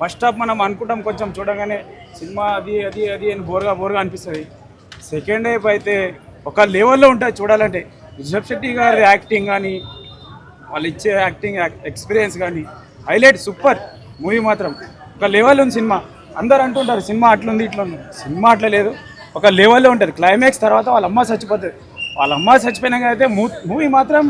First half మనం అనుకుంటాం కొంచెం చూడగానే సినిమా అది అది అది అని బోర్గా బోర్గా అనిపిస్తుంది. సెకండ్ హాఫ్ అయితే ఒక లెవెల్లో ఉంటుంది చూడాలంటే. రిషబ్ శెట్టి గారి యాక్టింగ్ కానీ వాళ్ళు ఇచ్చే యాక్టింగ్ ఎక్స్పీరియన్స్ కానీ హైలైట్ సూపర్ మూవీ మాత్రం. ఒక లెవెల్ ఉంది సినిమా. అందరు అంటుంటారు సినిమా అట్లుంది ఇట్లా ఉంది సినిమా అట్లా లేదు. ఒక లెవెల్లో ఉంటుంది. క్లైమాక్స్ తర్వాత వాళ్ళ అమ్మ చచ్చిపోతుంది. వాళ్ళ అమ్మ చచ్చిపోయినాక అయితే మూవీ మాత్రం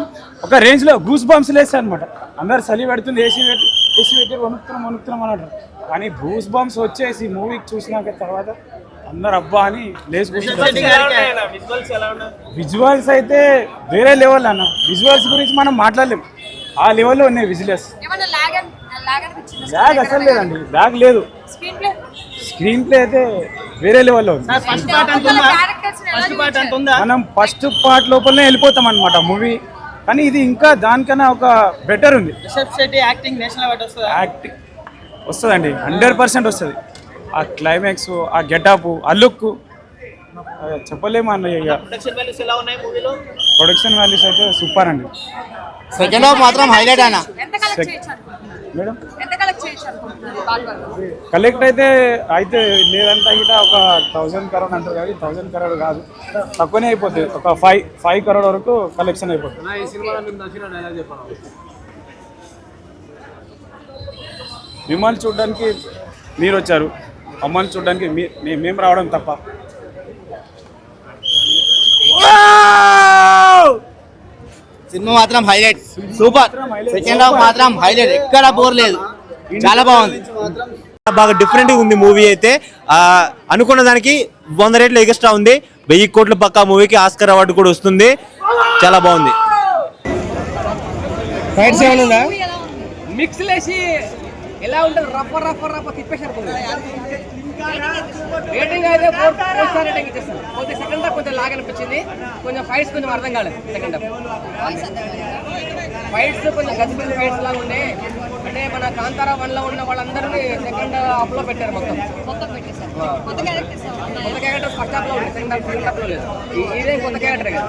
ఒక రేంజ్లో గూస్ బాంబ్స్ లేస్తాయి అనమాట అందరు చలి పెడుతుంది ఏసీ పెట్టి ఏసీ పెట్టి వణుకుతున్నాం వణుకుతున్నాం అని అంటారు కానీ గూస్ బాంబ్స్ వచ్చేసి మూవీ చూసినాక తర్వాత అందరు అబ్బా అని లేచి విజువల్స్ అయితే వేరే లెవెల్ అన్న. విజువల్స్ గురించి మనం మాట్లాడలేం. ఆ లెవెల్లో ఉన్నాయి విజువల్స్ బ్యాగ్ అసలు లేదండి. బ్యాగ్ లేదు. స్క్రీన్ ప్లే స్క్రీన్ ప్లే అయితే వేరే లెవెల్లో ఉంది. మనం ఫస్ట్ పార్ట్ లోపలనే వెళ్ళిపోతాం అనమాట మూవీ. కానీ ఇది ఇంకా దానికన్నా ఒక బెటర్ ఉంది. యాక్టింగ్ నేషనల్ అవార్డు వస్తుందా? యాక్టింగ్ వస్తుందండి. హండ్రెడ్ పర్సెంట్ వస్తుంది. ఆ క్లైమాక్స్ ఆ గెటప్ ఆ లుక్ చెప్పలేము అన్నయ్య ప్రొడక్షన్ వాల్యూస్ ఎలా ఉన్నాయి మూవీలో? ప్రొడక్షన్ వాల్యూస్ అయితే సూపర్ అండి. సెకండ్ హాఫ్ మాత్రం హైలైట్ అన్న. మేడం? ఎంత కలెక్ట్ అయితే అయితే లేదంటే గిట ఒక థౌజండ్ కరోడ్ అంటారు కానీ థౌజండ్ కరోడ్ కాదు. తక్కువనే అయిపోతుంది ఒక ఫైవ్ ఫైవ్ కరోడ్ వరకు కలెక్షన్ అయిపోతుంది మిమ్మల్ని చూడడానికి మీరు వచ్చారు. అమ్మని చూడడానికి మీ మే- మేము రావడం తప్ప. సినిమా మాత్రం హైలైట్. సూపర్. సెకండ్ హాఫ్ మాత్రం హైలైట్. ఎక్కడ బోర్ లేదు. చాలా బాగుంది. బాగా డిఫరెంట్గా ఉంది మూవీ అయితే. ఆ, అనుకున్న దానికి వంద రేట్లు ఎక్స్ట్రా ఉంది. వెయ్యి కోట్ల పక్క మూవీకి ఆస్కర్ అవార్డు కూడా వస్తుంది. చాలా బాగుంది. మిక్స్ లేసి ఎలా ఉంటుంది రఫ రఫ రఫ తిప్పేశారు రేటింగ్ అయితే ఫోర్ ఫోర్ స్టార్ రేటింగ్ ఇచ్చేస్తాను కొద్దిగా సెకండ్ హాఫ్ కొంచెం లాగ్ అనిపించింది. కొంచెం ఫైట్స్ కొంచెం అర్థం కాలేదు సెకండ్ హాఫ్ ఫైట్స్ కొంచెం గజిబిల్ ఫైట్స్ లాగా ఉండే. అంటే మన కాంతారా వన్లో ఉన్న వాళ్ళందరినీ సెకండ్ హాఫ్లో పెట్టారు మొత్తం. మొత్తం పెట్టేశారు. కొత్త క్యారెక్టర్స్ కొత్త క్యారెక్టర్ ఫస్ట్ హాఫ్లో ఉంది సెకండ్ హాఫ్ సెకండ్ హాఫ్లో లేదు. ఇదే కొత్త క్యారెక్టర్ కదా.